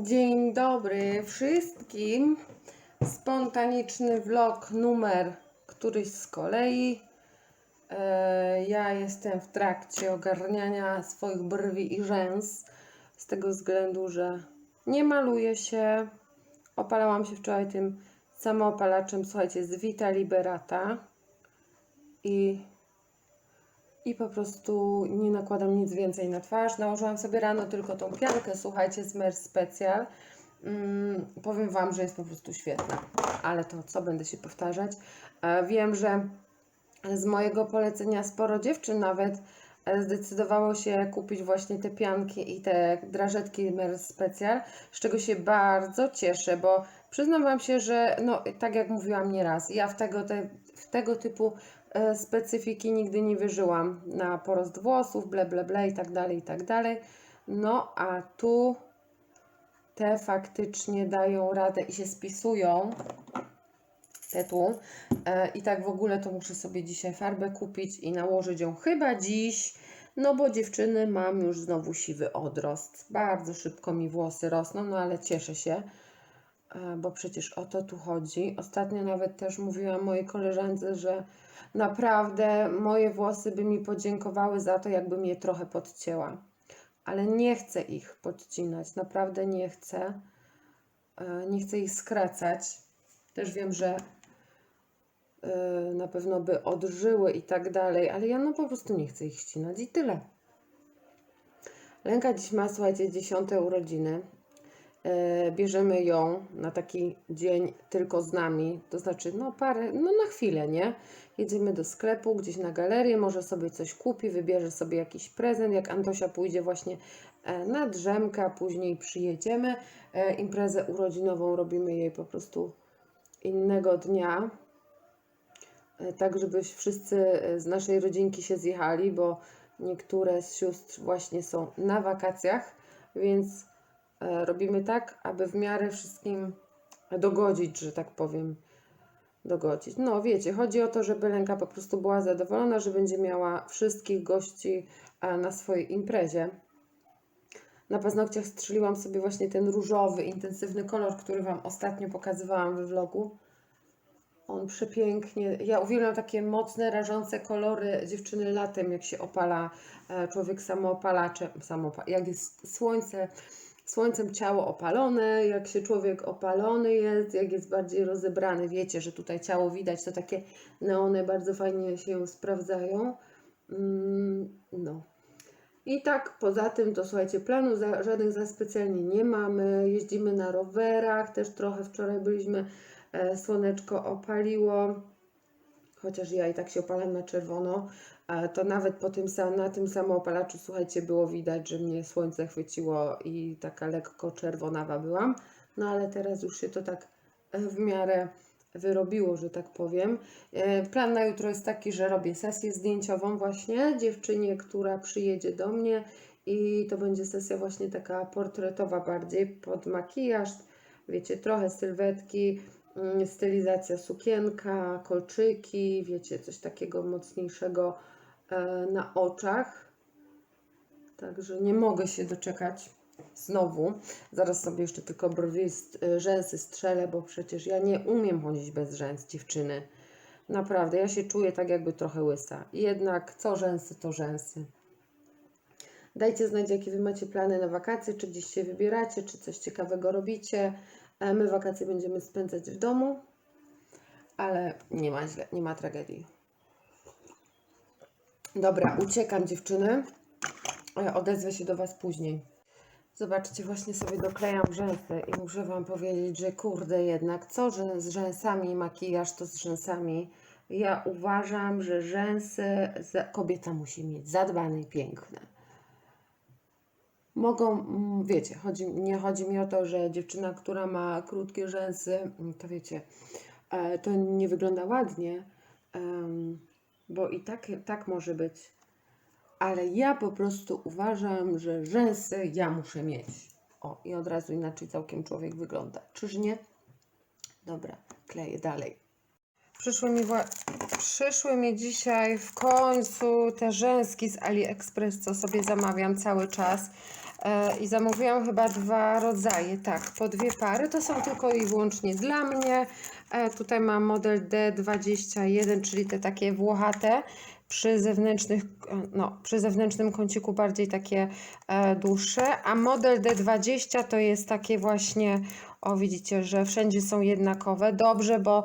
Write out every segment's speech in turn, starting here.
Dzień dobry wszystkim. Spontaniczny vlog numer któryś z kolei. E, Ja jestem w trakcie ogarniania swoich brwi i rzęs. Z tego względu, że nie maluję się. Opalałam się wczoraj tym samoopalaczem, słuchajcie, z Vita Liberata. I i po prostu nie nakładam nic więcej na twarz. Nałożyłam sobie rano tylko tą piankę, słuchajcie, z Mer Special. Mm, powiem Wam, że jest po prostu świetna, ale to co będę się powtarzać. E, wiem, że z mojego polecenia sporo dziewczyn nawet e, zdecydowało się kupić właśnie te pianki i te drażetki Mer Special, z czego się bardzo cieszę, bo przyznam Wam się, że no tak jak mówiłam nieraz, ja w tego, te, w tego typu specyfiki nigdy nie wierzyłam na porost włosów, ble, ble, ble i tak dalej, i tak dalej. No a tu te faktycznie dają radę i się spisują. Te tu. E, I tak w ogóle to muszę sobie dzisiaj farbę kupić i nałożyć ją chyba dziś. No bo dziewczyny mam już znowu siwy odrost. Bardzo szybko mi włosy rosną, no ale cieszę się, e, bo przecież o to tu chodzi. Ostatnio nawet też mówiłam mojej koleżance, że naprawdę moje włosy by mi podziękowały za to, jakbym je trochę podcięła. Ale nie chcę ich podcinać, naprawdę nie chcę. E, Nie chcę ich skracać. Też wiem, że e, na pewno by odżyły i tak dalej, ale ja no po prostu nie chcę ich ścinać i tyle. Lenka dziś ma, słuchajcie, dziesiąte urodziny. E, Bierzemy ją na taki dzień tylko z nami, to znaczy no parę, no na chwilę, nie? Jedziemy do sklepu, gdzieś na galerię, może sobie coś kupi, wybierze sobie jakiś prezent, jak Antosia pójdzie właśnie e, na drzemkę, później przyjedziemy. E, Imprezę urodzinową robimy jej po prostu innego dnia, tak żeby wszyscy z naszej rodzinki się zjechali, bo niektóre z sióstr właśnie są na wakacjach, więc robimy tak, aby w miarę wszystkim dogodzić, że tak powiem. Dogodzić. No wiecie, chodzi o to, żeby Lenka po prostu była zadowolona, że będzie miała wszystkich gości e, na swojej imprezie. Na paznokciach strzeliłam sobie właśnie ten różowy, intensywny kolor, który Wam ostatnio pokazywałam we vlogu. On przepięknie. Ja uwielbiam takie mocne, rażące kolory dziewczyny latem, jak się opala e, człowiek samoopalaczem, samoopa, jak jest słońce, słońcem ciało opalone, jak się człowiek opalony jest, jak jest bardziej rozebrany. Wiecie, że tutaj ciało widać, to takie neony bardzo fajnie się sprawdzają. Mm, no. I tak poza tym, to słuchajcie, planu za, żadnych za specjalnie nie mamy. Jeździmy na rowerach, też trochę wczoraj byliśmy, e, słoneczko opaliło, chociaż ja i tak się opalam na czerwono. To nawet po tym, na tym samoopalaczu, słuchajcie, było widać, że mnie słońce chwyciło i taka lekko czerwonawa byłam. No ale teraz już się to tak e, w miarę wyrobiło, że tak powiem. E, Plan na jutro jest taki, że robię sesję zdjęciową właśnie dziewczynie, która przyjedzie do mnie i to będzie sesja właśnie taka portretowa bardziej pod makijaż, wiecie, trochę sylwetki, mm, stylizacja sukienka, kolczyki, wiecie, coś takiego mocniejszego na oczach. Także nie mogę się doczekać znowu. Zaraz sobie jeszcze tylko brwi, y, rzęsy strzelę, bo przecież ja nie umiem chodzić bez rzęs, dziewczyny. Naprawdę, ja się czuję tak jakby trochę łysa. Jednak co rzęsy, to rzęsy. Dajcie znać, jakie Wy macie plany na wakacje, czy gdzieś się wybieracie, czy coś ciekawego robicie. E, My wakacje będziemy spędzać w domu, ale nie ma źle, nie ma tragedii. Dobra, uciekam dziewczyny. E, Odezwę się do Was później. Zobaczcie, właśnie sobie doklejam rzęsy i muszę Wam powiedzieć, że kurde jednak, co że z rzęsami, makijaż to z rzęsami. Ja uważam, że rzęsy kobieta musi mieć zadbane i piękne. Mogą, mm, wiecie, chodzi, nie chodzi mi o to, że dziewczyna, która ma krótkie rzęsy, mm, to wiecie, e, to nie wygląda ładnie, bo i tak, tak może być ale ja po prostu uważam, że rzęsy ja muszę mieć. O, i od razu inaczej całkiem człowiek wygląda. Czyż nie? Dobra, kleję dalej. Przyszły mi, przyszły mi dzisiaj w końcu te rzęski z AliExpress, co sobie zamawiam cały czas. E, I zamówiłam chyba dwa rodzaje, tak, po dwie pary. To są tylko i wyłącznie dla mnie. E, tutaj mam model D21, czyli te takie włochate przy zewnętrznych, e, no, przy zewnętrznym kąciku bardziej takie dłuższe, a model D20 to jest takie właśnie, o widzicie, że wszędzie są jednakowe. Dobrze, bo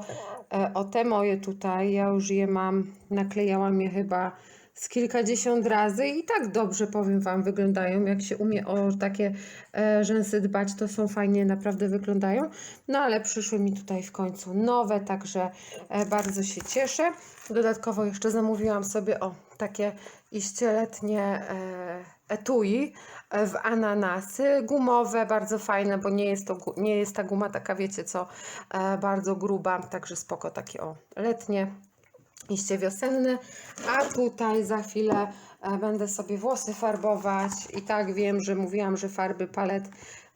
o te moje tutaj, ja już je mam, naklejałam je chyba z kilkadziesiąt razy i tak dobrze, powiem Wam, wyglądają. Jak się umie o takie e, rzęsy dbać, to są fajnie, naprawdę wyglądają. No ale przyszły mi tutaj w końcu nowe, także e, bardzo się cieszę. Dodatkowo jeszcze zamówiłam sobie o takie iście letnie e, etui e, w ananasy, gumowe, bardzo fajne, bo nie jest, to, nie jest ta guma taka, wiecie co, e, bardzo gruba, także spoko, takie o letnie iście wiosenne, a tutaj za chwilę e, będę sobie włosy farbować i tak wiem, że mówiłam, że farby palet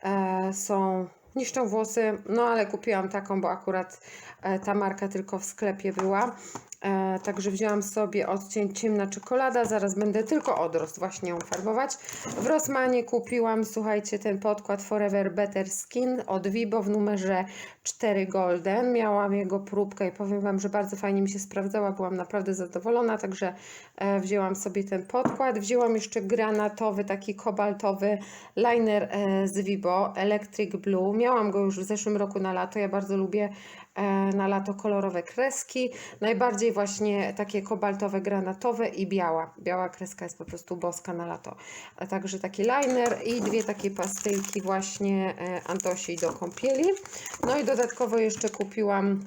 e, są niszczą włosy, no ale kupiłam taką, bo akurat e, ta marka tylko w sklepie była. E, także wzięłam sobie odcień ciemna czekolada, zaraz będę tylko odrost właśnie ją farbować. W Rossmanie kupiłam, słuchajcie, ten podkład Forever Better Skin od Vibo w numerze 4 Golden. Miałam jego próbkę i powiem Wam, że bardzo fajnie mi się sprawdzała, byłam naprawdę zadowolona, także e, wzięłam sobie ten podkład. Wzięłam jeszcze granatowy, taki kobaltowy liner e, z Vibo, Electric Blue. Miałam go już w zeszłym roku na lato, ja bardzo lubię na lato kolorowe kreski. Najbardziej właśnie takie kobaltowe, granatowe i biała. Biała kreska jest po prostu boska na lato. A także taki liner i dwie takie pastylki właśnie e, Antosi do kąpieli. No i dodatkowo jeszcze kupiłam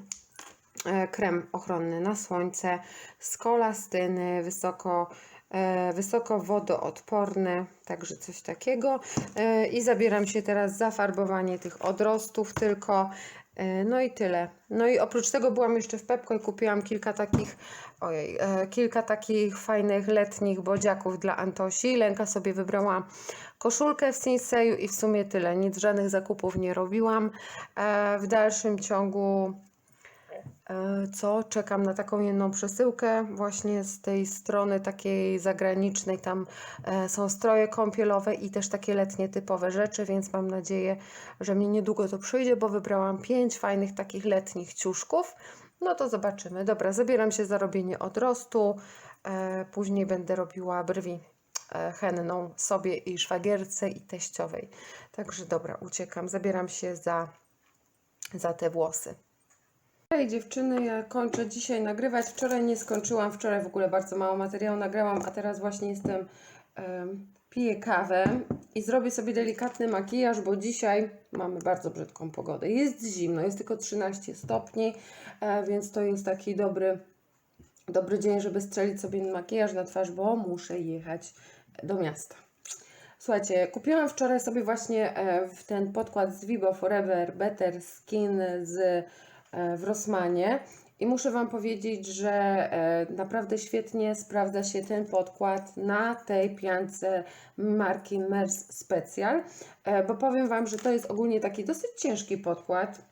e, krem ochronny na słońce z kolastyny, wysoko, e, wysoko wodoodporny, także coś takiego. E, I zabieram się teraz za farbowanie tych odrostów tylko. E, No i tyle. No i oprócz tego byłam jeszcze w Pepko i kupiłam kilka takich, ojej, e, kilka takich fajnych letnich bodziaków dla Antosi. Lenka sobie wybrała koszulkę w Sinseju i w sumie tyle. Nic, żadnych zakupów nie robiłam. E, W dalszym ciągu co? Czekam na taką jedną przesyłkę właśnie z tej strony takiej zagranicznej. Tam e, są stroje kąpielowe i też takie letnie typowe rzeczy, więc mam nadzieję, że mi niedługo to przyjdzie, bo wybrałam pięć fajnych takich letnich ciuszków. No to zobaczymy. Dobra, zabieram się za robienie odrostu. E, Później będę robiła brwi e, henną sobie i szwagierce i teściowej. Także dobra, uciekam. Zabieram się za, za te włosy. Hej dziewczyny, ja kończę dzisiaj nagrywać. Wczoraj nie skończyłam, wczoraj w ogóle bardzo mało materiału nagrałam, a teraz właśnie jestem, em, piję kawę i zrobię sobie delikatny makijaż, bo dzisiaj mamy bardzo brzydką pogodę. Jest zimno, jest tylko 13 stopni, e, więc to jest taki dobry, dobry dzień, żeby strzelić sobie makijaż na twarz, bo muszę jechać do miasta. Słuchajcie, kupiłam wczoraj sobie właśnie e, w ten podkład z Vibo Forever Better Skin z, w Rossmanie i muszę Wam powiedzieć, że e, naprawdę świetnie sprawdza się ten podkład na tej piance marki Mers Special, e, bo powiem Wam, że to jest ogólnie taki dosyć ciężki podkład,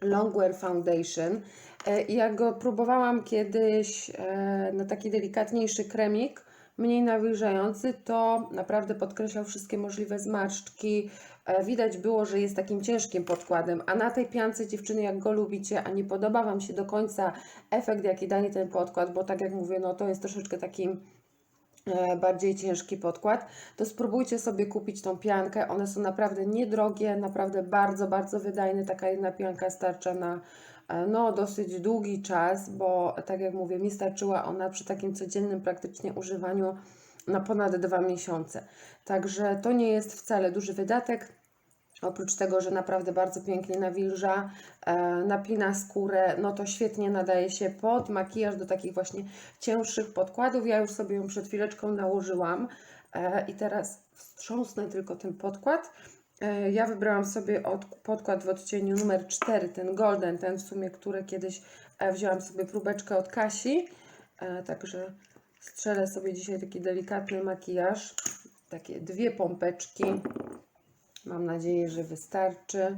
Longwear Foundation. E, jak go próbowałam kiedyś e, na taki delikatniejszy kremik, mniej nawilżający, to naprawdę podkreślał wszystkie możliwe zmarszczki. E, Widać było, że jest takim ciężkim podkładem, a na tej piance dziewczyny, jak go lubicie, a nie podoba Wam się do końca efekt, jaki daje ten podkład, bo tak jak mówię, no to jest troszeczkę taki e, bardziej ciężki podkład, to spróbujcie sobie kupić tą piankę. One są naprawdę niedrogie, naprawdę bardzo, bardzo wydajne. Taka jedna pianka starcza na e, no, dosyć długi czas, bo tak jak mówię, mi starczyła ona przy takim codziennym praktycznie używaniu na ponad dwa miesiące. Także to nie jest wcale duży wydatek. Oprócz tego, że naprawdę bardzo pięknie nawilża, e, napina skórę, no to świetnie nadaje się pod makijaż do takich właśnie cięższych podkładów. Ja już sobie ją przed chwileczką nałożyłam e, i teraz wstrząsnę tylko ten podkład. E, ja wybrałam sobie od, podkład w odcieniu numer 4, ten golden, ten w sumie, który kiedyś wzięłam sobie próbeczkę od Kasi. Także strzelę sobie dzisiaj taki delikatny makijaż. Takie dwie pompeczki. Mam nadzieję, że wystarczy.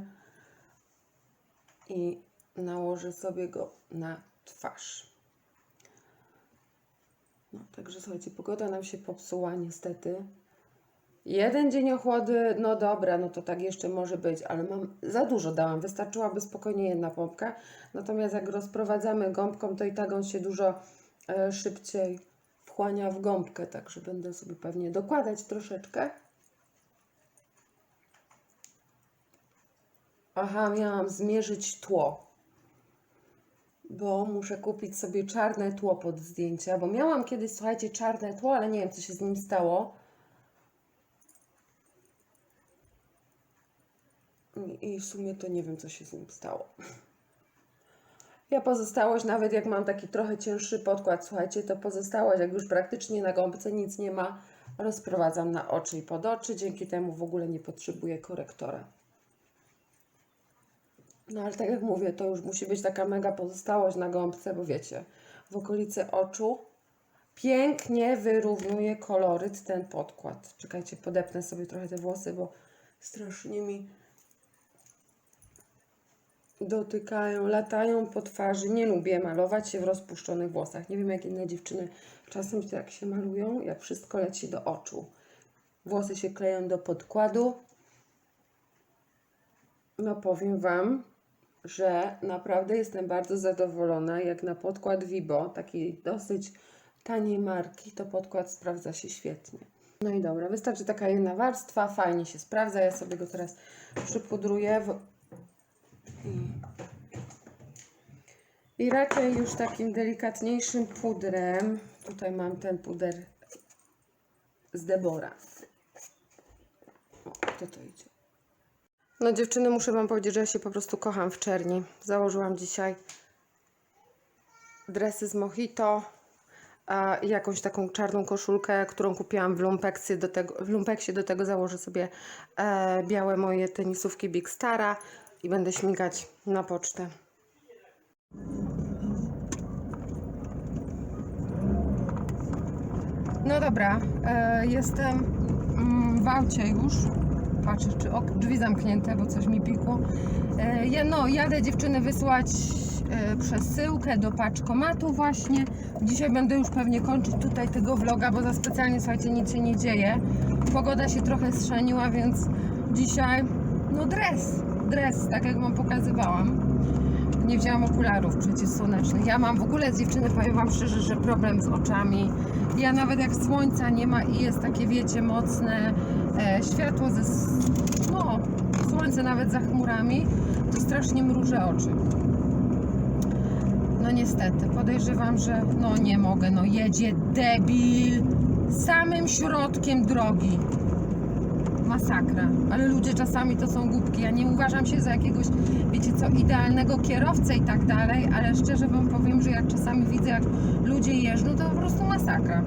I nałożę sobie go na twarz. No, także słuchajcie, pogoda nam się popsuła niestety. Jeden dzień ochłody, no dobra, no to tak jeszcze może być, ale mam za dużo dałam, wystarczyłaby spokojnie jedna pompka. Natomiast jak rozprowadzamy gąbką, to i tak on się dużo e, szybciej wchłania w gąbkę, także będę sobie pewnie dokładać troszeczkę. Aha, miałam zmierzyć tło, bo muszę kupić sobie czarne tło pod zdjęcia, bo miałam kiedyś, słuchajcie, czarne tło, ale nie wiem, co się z nim stało. I- w sumie to nie wiem, co się z nim stało. Ja pozostałość, nawet jak mam taki trochę cięższy podkład, słuchajcie, to pozostałość, jak już praktycznie na gąbce nic nie ma, rozprowadzam na oczy i pod oczy, dzięki temu w ogóle nie potrzebuję korektora. No ale tak jak mówię, to już musi być taka mega pozostałość na gąbce, bo wiecie, w okolicy oczu pięknie wyrównuje koloryt ten podkład. Czekajcie, podepnę sobie trochę te włosy, bo strasznie mi dotykają, latają po twarzy. Nie lubię malować się w rozpuszczonych włosach. Nie wiem, jak inne dziewczyny czasem tak się malują, jak wszystko leci do oczu. Włosy się kleją do podkładu. No powiem Wam, że naprawdę jestem bardzo zadowolona, jak na podkład Vibo, takiej dosyć taniej marki, to podkład sprawdza się świetnie. No i dobra, wystarczy taka jedna warstwa, fajnie się sprawdza. Ja sobie go teraz przypudruję i, raczej już takim delikatniejszym pudrem. Tutaj mam ten puder z Debora. O, to to idzie. No dziewczyny, muszę Wam powiedzieć, że ja się po prostu kocham w czerni. Założyłam dzisiaj dresy z Mojito jakąś taką czarną koszulkę, którą kupiłam w Lumpeksie. Do tego, w Lumpeksie do tego założę sobie e, białe moje tenisówki Big Stara i będę śmigać na pocztę. No dobra, e, jestem mm, w aucie już. Patrzę, czy ok, drzwi zamknięte, bo coś mi pikło. E, ja, no, jadę dziewczyny wysłać e, przesyłkę do paczkomatu właśnie. Dzisiaj będę już pewnie kończyć tutaj tego vloga, bo za specjalnie, słuchajcie, nic się nie dzieje. Pogoda się trochę strzeniła, więc dzisiaj, no dres, dres, tak jak Wam pokazywałam. Nie wzięłam okularów przeciwsłonecznych. Ja mam w ogóle dziewczyny, powiem Wam szczerze, że problem z oczami. Ja nawet jak słońca nie ma i jest takie, wiecie, mocne e, światło ze... no, słońce nawet za chmurami, to strasznie mrużę oczy. No niestety, podejrzewam, że no nie mogę, no jedzie debil samym środkiem drogi. Masakra. Ale ludzie czasami to są głupki. Ja nie uważam się za jakiegoś, wiecie co, idealnego kierowcę i tak dalej, ale szczerze wam powiem, że jak czasami widzę, jak ludzie jeżdżą, to po prostu masakra.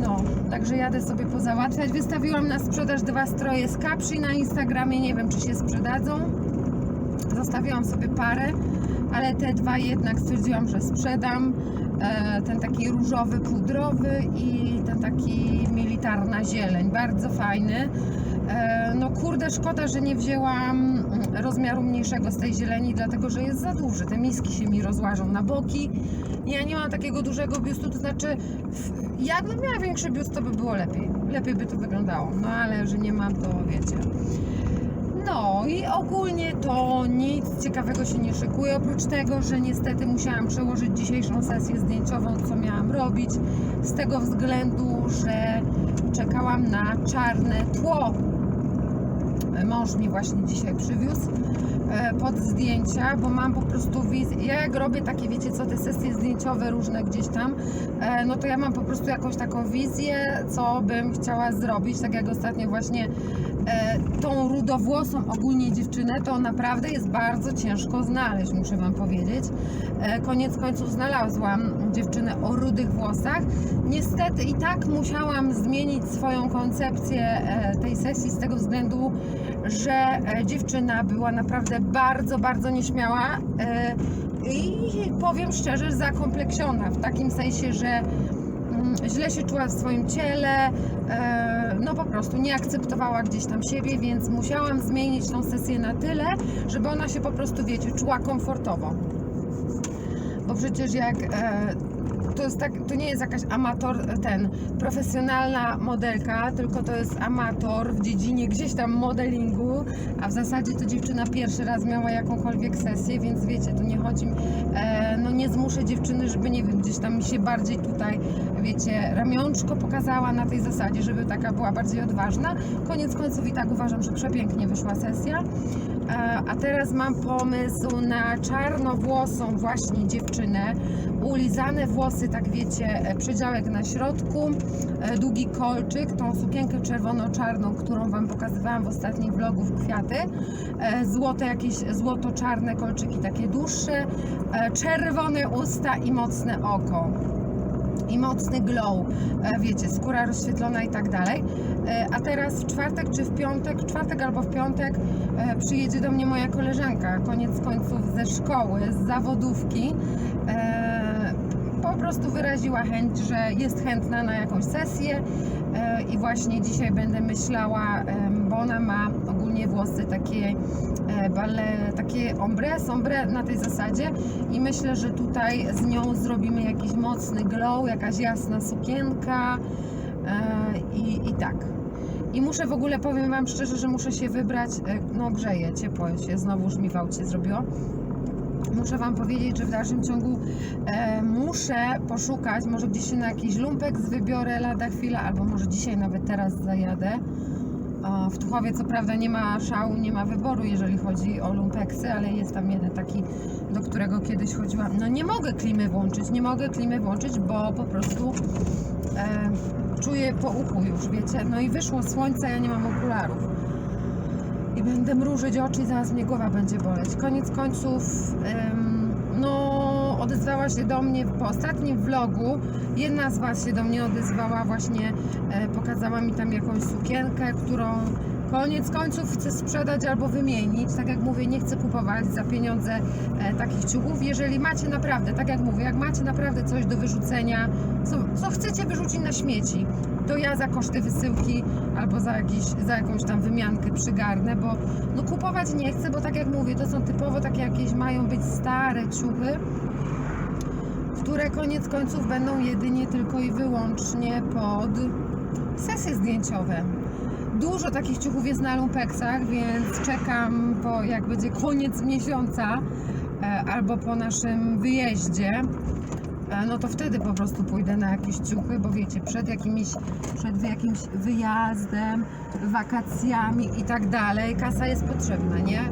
No, także jadę sobie pozałatwiać. Wystawiłam na sprzedaż dwa stroje z Capri na Instagramie. Nie wiem, czy się sprzedadzą. Zostawiłam sobie parę, ale te dwa jednak stwierdziłam, że sprzedam. E, Ten taki różowy, pudrowy i ten taki militarna zieleń. Bardzo fajny. E, No kurde, szkoda, że nie wzięłam rozmiaru mniejszego z tej zieleni, dlatego że jest za duży. Te miski się mi rozłażą na boki. Ja nie mam takiego dużego biustu, to znaczy jakbym miała większy biust, to by było lepiej. Lepiej by to wyglądało. No ale że nie mam, to wiecie. No i ogólnie to nic ciekawego się nie szykuje, oprócz tego, że niestety musiałam przełożyć dzisiejszą sesję zdjęciową, co miałam robić, z tego względu, że czekałam na czarne tło. Mąż mi właśnie dzisiaj przywiózł pod zdjęcia, bo mam po prostu wizję. Ja jak robię takie, wiecie co, te sesje zdjęciowe różne gdzieś tam, e, no to ja mam po prostu jakąś taką wizję, co bym chciała zrobić, tak jak ostatnio właśnie e, tą rudowłosą ogólnie dziewczynę, to naprawdę jest bardzo ciężko znaleźć, muszę Wam powiedzieć. E, koniec końców znalazłam dziewczynę o rudych włosach. Niestety i tak musiałam zmienić swoją koncepcję e, tej sesji z tego względu, że e, dziewczyna była naprawdę bardzo, bardzo nieśmiała e, i powiem szczerze, zakompleksiona w takim sensie, że mm, źle się czuła w swoim ciele, e, no po prostu nie akceptowała gdzieś tam siebie, więc musiałam zmienić tą sesję na tyle, żeby ona się po prostu, wiecie, czuła komfortowo. Bo przecież jak jest tak, to nie jest jakaś amator, ten, profesjonalna modelka, tylko to jest amator w dziedzinie gdzieś tam modelingu, a w zasadzie to dziewczyna pierwszy raz miała jakąkolwiek sesję, więc wiecie, tu nie chodzi, e, no nie zmuszę dziewczyny, żeby nie wiem, gdzieś tam mi się bardziej tutaj, wiecie, ramionczko pokazała na tej zasadzie, żeby taka była bardziej odważna. Koniec końców i tak uważam, że przepięknie wyszła sesja. A teraz mam pomysł na czarnowłosą właśnie dziewczynę. Ulizane włosy, tak wiecie, e, przedziałek na środku, e, długi kolczyk, tą sukienkę czerwono-czarną, którą Wam pokazywałam w ostatnich vlogu w kwiaty. E, Złote jakieś, złoto-czarne kolczyki, takie dłuższe, czerwone usta i mocne oko i mocny glow, e, wiecie, skóra rozświetlona i tak dalej. E, A teraz w czwartek czy w piątek, w czwartek albo w piątek e, przyjedzie do mnie moja koleżanka, koniec końców ze szkoły, z zawodówki. Po prostu wyraziła chęć, że jest chętna na jakąś sesję i właśnie dzisiaj będę myślała, bo ona ma ogólnie włosy takie e, bale, takie ombre, sombre na tej zasadzie i myślę, że tutaj z nią zrobimy jakiś mocny glow, jakaś jasna sukienka e, i, i tak. I muszę w ogóle, powiem Wam szczerze, że muszę się wybrać, e, no grzeje, ciepło się, znowu już mi w aucie zrobiło. Muszę Wam powiedzieć, że w dalszym ciągu e, muszę poszukać, może gdzieś się na jakiś lumpek wybiorę lada chwila, albo może dzisiaj nawet teraz zajadę. W Tuchowie co prawda nie ma szału, nie ma wyboru, jeżeli chodzi o lumpeksy, ale jest tam jeden taki, do którego kiedyś chodziłam. No nie mogę klimy włączyć, nie mogę klimy włączyć, bo po prostu e, czuję po uchu już, wiecie. No i wyszło słońce, ja nie mam okularów. I będę mrużyć oczy i zaraz mnie głowa będzie boleć. Koniec końców, odezwała się do mnie po ostatnim vlogu. Jedna z Was się do mnie odezwała, właśnie e, pokazała mi tam jakąś sukienkę, którą koniec końców chcę sprzedać albo wymienić. Tak jak mówię, nie chcę kupować za pieniądze e, takich ciuchów. Jeżeli macie naprawdę, tak jak mówię, jak macie naprawdę coś do wyrzucenia, co, co chcecie wyrzucić na śmieci, to ja za koszty wysyłki albo za, jakiś, za jakąś tam wymiankę przygarnę, bo no kupować nie chcę, bo tak jak mówię, to są typowo takie jakieś mają być stare ciuchy, które koniec końców będą jedynie tylko i wyłącznie pod sesje zdjęciowe. Dużo takich ciuchów jest na lumpeksach, więc czekam po jak będzie koniec miesiąca e, albo po naszym wyjeździe, e, no to wtedy po prostu pójdę na jakieś ciuchy, bo wiecie, przed jakimś, przed jakimś wyjazdem, wakacjami i tak dalej, kasa jest potrzebna, nie?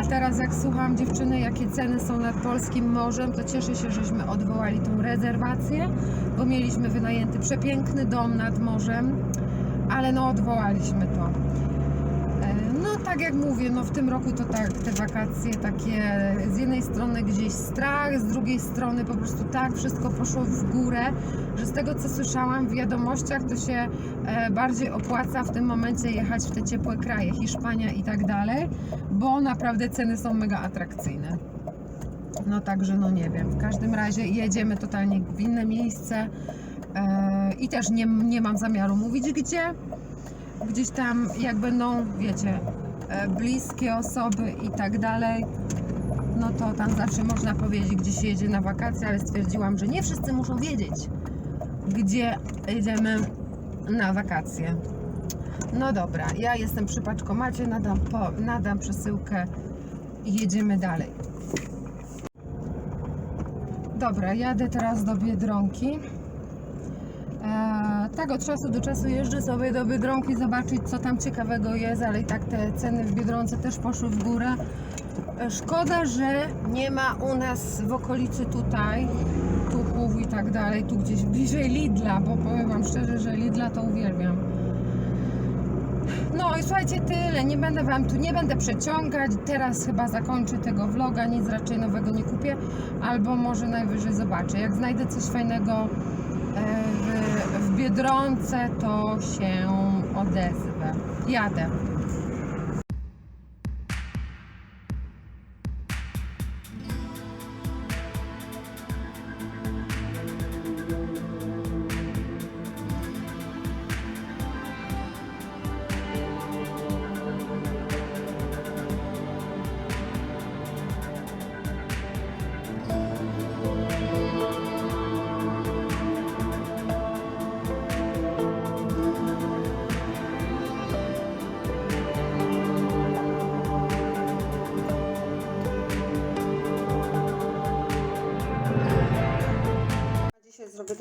A teraz jak słucham dziewczyny, jakie ceny są nad polskim morzem, to cieszę się, żeśmy odwołali tą rezerwację, bo mieliśmy wynajęty przepiękny dom nad morzem, ale no odwołaliśmy to. No tak jak mówię, no w tym roku to tak, te wakacje takie z jednej strony gdzieś strach, z drugiej strony po prostu tak wszystko poszło w górę, że z tego co słyszałam w wiadomościach to się e, bardziej opłaca w tym momencie jechać w te ciepłe kraje, Hiszpania i tak dalej, bo naprawdę ceny są mega atrakcyjne. No także no nie wiem, w każdym razie jedziemy totalnie w inne miejsce e, i też nie, nie mam zamiaru mówić gdzie, gdzieś tam jak będą, wiecie, e, bliskie osoby i tak dalej, no to tam zawsze można powiedzieć, gdzie się jedzie na wakacje, ale stwierdziłam, że nie wszyscy muszą wiedzieć, gdzie jedziemy na wakacje. No dobra, ja jestem przy paczkomacie, nadam, po, nadam przesyłkę i jedziemy dalej. Dobra, jadę teraz do Biedronki. Tak od czasu do czasu jeżdżę sobie do Biedronki zobaczyć co tam ciekawego jest, ale i tak te ceny w Biedronce też poszły w górę. E, Szkoda, że nie ma u nas w okolicy tutaj tuchów i tak dalej, tu gdzieś bliżej Lidla, bo powiem Wam szczerze, że Lidla to uwielbiam. No i słuchajcie, tyle. Nie będę Wam tu, nie będę przeciągać. Teraz chyba zakończę tego vloga, nic raczej nowego nie kupię, albo może najwyżej zobaczę. Jak znajdę coś fajnego w, w Biedronce, to się odezwę. Jadę.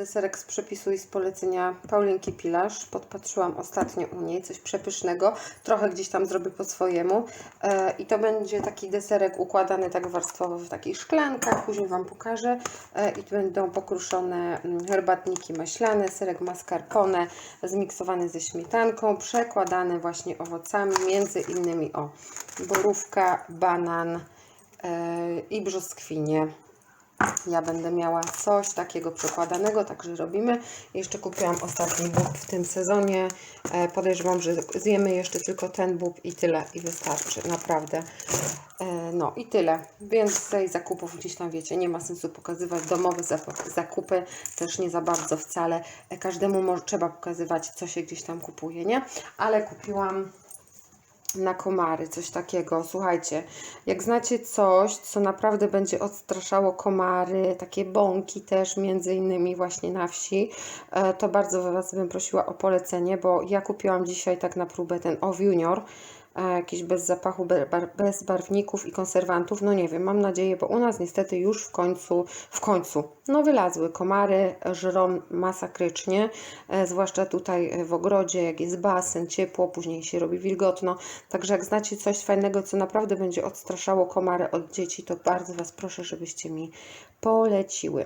Deserek z przepisu i z polecenia Paulinki Pilarz. Podpatrzyłam ostatnio u niej coś przepysznego. Trochę gdzieś tam zrobię po swojemu. E, I to będzie taki deserek układany tak warstwowo w takich szklankach. Później Wam pokażę. E, I tu będą pokruszone mm, herbatniki maślane, serek mascarpone zmiksowany ze śmietanką, przekładany właśnie owocami, między innymi o borówka, banan e, i brzoskwinie. Ja będę miała coś takiego przekładanego, także robimy. Jeszcze kupiłam ostatni bób w tym sezonie. E, podejrzewam, że zjemy jeszcze tylko ten bób i tyle, i wystarczy, naprawdę. E, no i tyle. Więcej zakupów gdzieś tam wiecie, nie ma sensu pokazywać domowe zakupy, też nie za bardzo wcale. E, każdemu mo- trzeba pokazywać, co się gdzieś tam kupuje, nie? Ale kupiłam na komary, coś takiego. Słuchajcie, jak znacie coś, co naprawdę będzie odstraszało komary, takie bąki też, między innymi właśnie na wsi, e, to bardzo Was bym prosiła o polecenie, bo ja kupiłam dzisiaj tak na próbę ten OW Junior, jakiś bez zapachu, bez barwników i konserwantów. No nie wiem, mam nadzieję, bo u nas niestety już w końcu, w końcu, no wylazły komary, żrą masakrycznie, e, zwłaszcza tutaj e, w ogrodzie, jak jest basen, ciepło, później się robi wilgotno. Także jak znacie coś fajnego, co naprawdę będzie odstraszało komary od dzieci, to bardzo Was proszę, żebyście mi poleciły.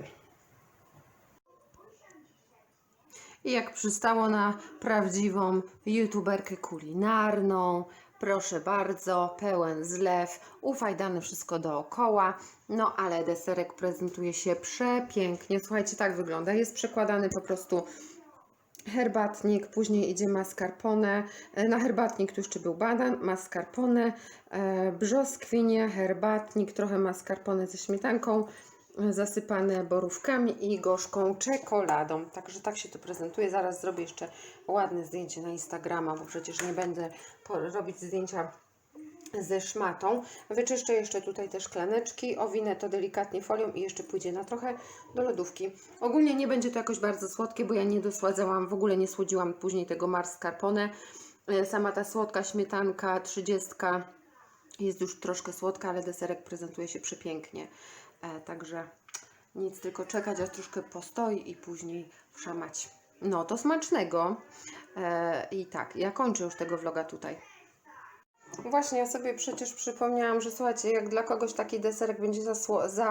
I jak przystało na prawdziwą youtuberkę kulinarną, proszę bardzo, pełen zlew, ufajdane wszystko dookoła, no ale deserek prezentuje się przepięknie. Słuchajcie, tak wygląda. Jest przekładany po prostu herbatnik, później idzie mascarpone. E, Na herbatnik tu jeszcze był banan, mascarpone, e, brzoskwinie, herbatnik, trochę mascarpone ze śmietanką, zasypane borówkami i gorzką czekoladą. Także tak się to prezentuje. Zaraz zrobię jeszcze ładne zdjęcie na Instagrama, bo przecież nie będę robić zdjęcia ze szmatą. Wyczyszczę jeszcze tutaj te szklaneczki, owinę to delikatnie folią i jeszcze pójdzie na trochę do lodówki. Ogólnie nie będzie to jakoś bardzo słodkie, bo ja nie dosładzałam, w ogóle nie słodziłam później tego mascarpone. E, Sama ta słodka śmietanka 30 jest już troszkę słodka, ale deserek prezentuje się przepięknie. E, także nic, tylko czekać, aż troszkę postoi i później wszamać. No to smacznego. E, I tak, ja kończę już tego vloga tutaj. Właśnie, ja sobie przecież przypomniałam, że słuchajcie, jak dla kogoś taki deserek będzie za, za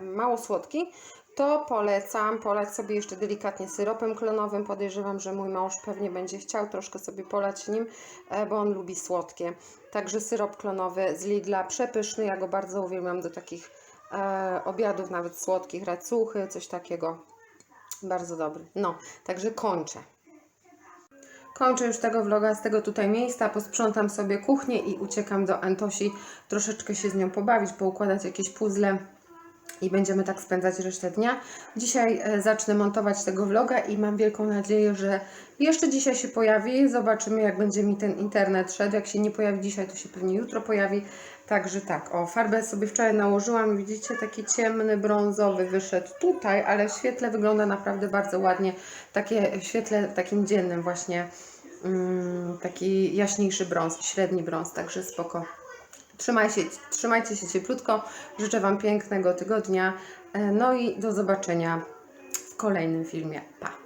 mało słodki, to polecam polać sobie jeszcze delikatnie syropem klonowym. Podejrzewam, że mój mąż pewnie będzie chciał troszkę sobie polać nim, e, bo on lubi słodkie. Także syrop klonowy z Lidla, przepyszny, ja go bardzo uwielbiam do takich obiadów, nawet słodkich, racuchy, coś takiego. Bardzo dobry. No, także kończę. Kończę już tego vloga z tego tutaj miejsca, posprzątam sobie kuchnię i uciekam do Antosi, troszeczkę się z nią pobawić, poukładać jakieś puzzle i będziemy tak spędzać resztę dnia. Dzisiaj e, zacznę montować tego vloga i mam wielką nadzieję, że jeszcze dzisiaj się pojawi. Zobaczymy jak będzie mi ten internet szedł. Jak się nie pojawi dzisiaj, to się pewnie jutro pojawi. Także tak, o farbę sobie wczoraj nałożyłam. Widzicie, taki ciemny, brązowy wyszedł tutaj, ale w świetle wygląda naprawdę bardzo ładnie. Takie w świetle takim dziennym właśnie. Mm, taki jaśniejszy brąz, średni brąz, także spoko. Trzymaj się, trzymajcie się cieplutko. Życzę Wam pięknego tygodnia. E, No i do zobaczenia w kolejnym filmie. Pa!